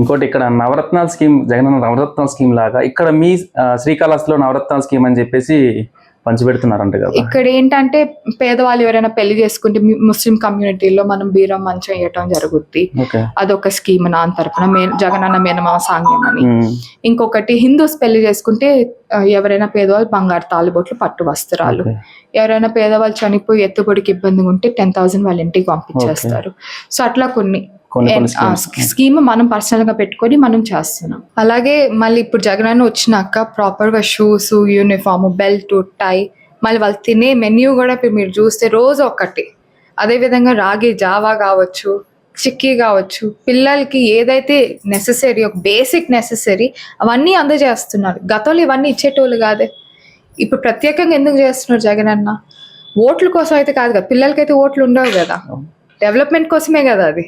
ఇంకోటి ఇక్కడ నవరత్నాల స్కీమ్ జగనన్న నవరత్నాల స్కీమ్ లాగా ఇక్కడ మీ శ్రీకాళహస్తిలో నవరత్నాల స్కీమ్ అని చెప్పేసి పంచిపెడుతున్నారంట కదా. ఇక్కడ ఏంటంటే పేదవాళ్ళు ఎవరైనా పెళ్ళి చేసుకుంటే ముస్లిం కమ్యూనిటీలో మనం బీరం మంచం వేయటం జరుగుద్ది. అదొక స్కీమ్ నా తరపున మే జగనన్న మేనమామ సాంగ్యం అని. ఇంకొకటి హిందూస్ పెళ్ళి చేసుకుంటే ఎవరైనా పేదవాళ్ళు బంగారు తాలిబొట్లు పట్టు వస్త్రాలు. ఎవరైనా పేదవాళ్ళు చనిపోయి ఎత్తుబడికి ఇబ్బంది ఉంటే టెన్ థౌసండ్ వాళ్ళ ఇంటికి పంపించేస్తారు. సో అట్లా కొన్ని. స్కీమ్ మనం పర్సనల్గా పెట్టుకొని మనం చేస్తున్నాం. అలాగే మళ్ళీ ఇప్పుడు జగనన్న వచ్చినాక ప్రాపర్గా షూస్ యూనిఫామ్ బెల్ట్ టై మళ్ళీ వాళ్ళు తినే మెన్యూ కూడా ఇప్పుడు మీరు చూస్తే రోజు ఒక్కటి. అదే విధంగా రాగి జావా కావచ్చు చిక్కీ కావచ్చు పిల్లలకి ఏదైతే నెససరీ ఒక బేసిక్ నెససరీ అవన్నీ అందజేస్తున్నారు. గతంలో ఇవన్నీ ఇచ్చేటోళ్ళు కాదే. ఇప్పుడు ప్రత్యేకంగా ఎందుకు చేస్తున్నారు జగనన్న? ఓట్ల కోసం అయితే కాదు కదా పిల్లలకైతే ఓట్లు ఉండవు కదా. డెవలప్మెంట్ కోసమే కదా అది.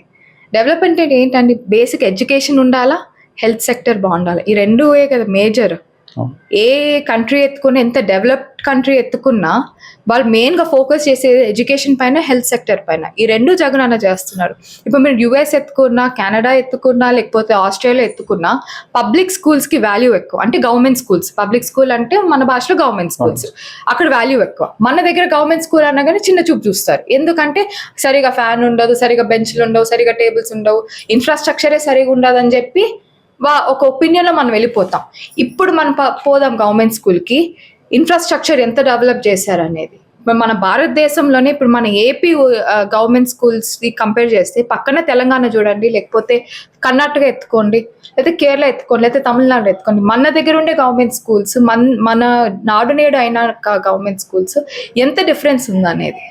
డెవలప్మెంట్ అంటే ఏంటండి? బేసిక్ ఎడ్యుకేషన్ ఉండాలా? హెల్త్ సెక్టర్ బాగుండాలి? ఈ రెండూ కదా మేజర్. ఏ కంట్రీ ఎత్తుకున్నా ఎంత డెవలప్డ్ కంట్రీ ఎత్తుకున్నా వాళ్ళు మెయిన్గా ఫోకస్ చేసేది ఎడ్యుకేషన్ పైన హెల్త్ సెక్టర్ పైన. ఈ రెండు జగనన్న చేస్తున్నారు. ఇప్పుడు మీరు యుఎస్ ఎత్తుకున్నా కెనడా ఎత్తుకున్నా లేకపోతే ఆస్ట్రేలియా ఎత్తుకున్నా పబ్లిక్ స్కూల్స్కి వాల్యూ ఎక్కువ. అంటే గవర్నమెంట్ స్కూల్స్ పబ్లిక్ స్కూల్ అంటే మన భాషలో గవర్నమెంట్ స్కూల్స్ అక్కడ వాల్యూ ఎక్కువ. మన దగ్గర గవర్నమెంట్ స్కూల్ అనగానే చిన్న చూపు చూస్తారు. ఎందుకంటే సరిగా ఫ్యాన్ ఉండదు సరిగా బెంచ్లు ఉండవు సరిగా టేబుల్స్ ఉండవు. ఇన్ఫ్రాస్ట్రక్చరే సరిగా ఉండదు అని చెప్పి ఒక ఒపీనియన్లో మనం వెళ్ళిపోతాం. ఇప్పుడు మనం పోదాం గవర్నమెంట్ స్కూల్కి ఇన్ఫ్రాస్ట్రక్చర్ ఎంత డెవలప్ చేశారనేది. మన భారతదేశంలోనే ఇప్పుడు మన ఏపీ గవర్నమెంట్ స్కూల్స్ కంపేర్ చేస్తే పక్కన తెలంగాణ చూడండి లేకపోతే కర్ణాటక ఎత్తుకోండి లేకపోతే కేరళ ఎత్తుకోండి లేకపోతే తమిళనాడు ఎత్తుకోండి. మన దగ్గర ఉండే గవర్నమెంట్ స్కూల్స్ మన మన నాడు నేడు అయిన గవర్నమెంట్ స్కూల్స్ ఎంత డిఫరెన్స్ ఉందనేది.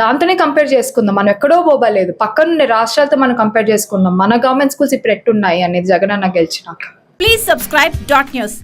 దాంతోనే కంపేర్ చేసుకుందాం. మనం ఎక్కడో పోబలేదు పక్కనుండే రాష్ట్రాలతో మనం కంపేర్ చేసుకుందాం. మన గవర్నమెంట్ స్కూల్స్ ఇప్పుడు ఎట్టున్నాయి అనేది జగనన్న గెలిచినాక. Please subscribe dot news